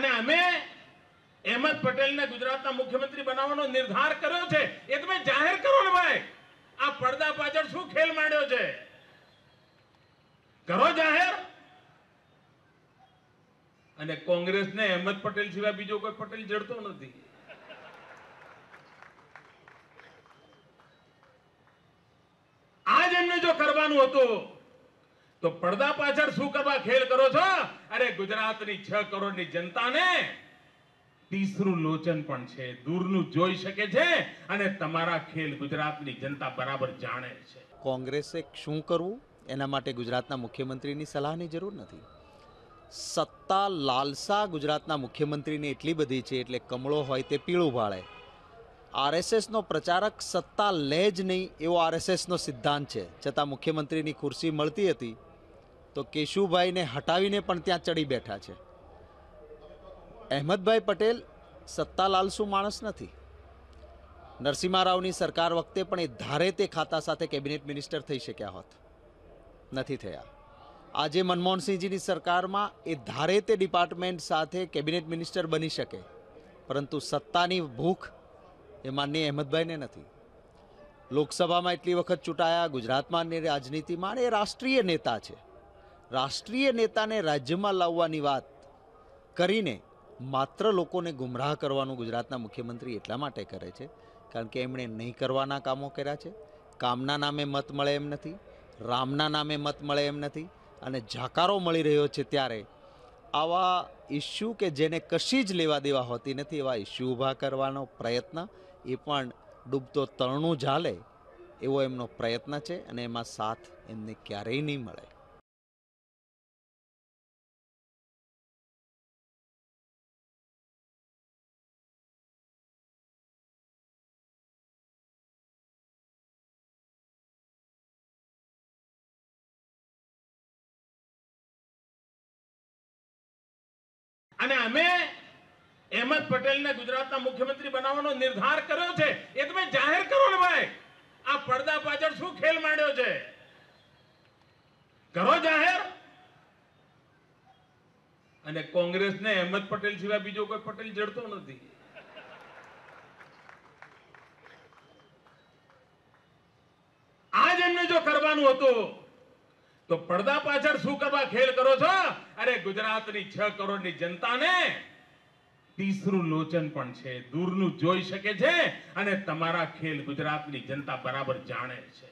અને અમે અહેમદ પટેલને ગુજરાતના મુખ્યમંત્રી બનાવવાનો નિર્ધાર કર્યો છે. એ તમે જાહેર કરો ને ભાઈ. આ પડદા પાછળ શું ખેલ માંડ્યો છે? કરો જાહેર. અને કોંગ્રેસને અહેમદ પટેલ સિવાય બીજો કોઈ પટેલ જડતો નથી. આજ એમને જો કરવાનું હતું, તો પડદા પાછળ શું કરવા ખેલ ગુજરાતની છ કરોડની જનતાને તીસરું લોચન પણ છે, દૂરનું જોઈ શકે છે અને તમારા ખેલ ગુજરાતની જનતા બરાબર જાણે છે. કોંગ્રેસે શું કરવું? એના માટે ગુજરાતના મુખ્યમંત્રીની સલાહની જરૂર નથી. સત્તા લાલસા ગુજરાતના મુખ્યમંત્રીને એટલી બધી છે એટલે કમળો હોય તે પીળું ભાળે. આરએસએસનો પ્રચારક સત્તા લે જ નહીં એવો આરએસએસનો સિદ્ધાંત છે. છતાં મુખ્યમંત્રીની ખુરશી મળતી હતી. તો કેશુભાઈને હટાવીને પણ ત્યાં ચડી બેઠા છે. અહેમદભાઈ પટેલ સત્તા લાલસુ માણસ નથી. નરસિંહા રાવની સરકાર વખતે પણ એ ધારે તે ખાતા સાથે કેબિનેટ મિનિસ્ટર થઈ શક્યા હોત. નથી થયા. આજે મનમોહનસિંહજીની સરકારમાં એ ધારે તે ડિપાર્ટમેન્ટ સાથે કેબિનેટ મિનિસ્ટર બની શકે, પરંતુ સત્તાની ભૂખ એ માનનીય અહેમદભાઈને નથી. લોકસભામાં એટલી વખત ચૂંટાયા, ગુજરાતમાં રાજનીતિમાં એ રાષ્ટ્રીય નેતા છે. રાષ્ટ્રીય નેતાને રાજ્યમાં લાવવાની વાત કરીને માત્ર લોકોને ગુમરાહ કરવાનું ગુજરાતના મુખ્યમંત્રી એટલા માટે કરે છે, કારણ કે એમણે નહીં કરવાના કામો કર્યા છે. કામના નામે મત મળે એમ નથી, રામના નામે મત મળે એમ નથી, અને જાકારો મળી રહ્યો છે ત્યારે આવા ઇસ્યુ કે જેને કશી જ લેવા દેવા હોતી નથી, એવા ઇસ્યુ ઊભા કરવાનો પ્રયત્ન એ પણ ડૂબતો તરણું ઝાલે એવો એમનો પ્રયત્ન છે અને એમાં સાથ એમને ક્યારેય નહીં મળે. અને અમે અહેમદ પટેલને ગુજરાતના મુખ્યમંત્રી બનાવવાનો નિર્ધાર કર્યો છે. એ તમે જાહેર કરો ને ભાઈ. આ પડદા પાછળ શું ખેલ માંડ્યો છે? કરો જાહેર. અને કોંગ્રેસને અહેમદ પટેલ સિવાય બીજો કોઈ પટેલ જડતો નથી. આજ એમને જો કરવાનું હતું તો પડદા પાછળ શું કરવા ખેલ કરો છો? અરે ગુજરાતની છ કરોડની જનતાને તીસરું લોચન પણ છે, દૂરનું જોઈ શકે છે અને તમારા ખેલ ગુજરાતની જનતા બરાબર જાણે છે.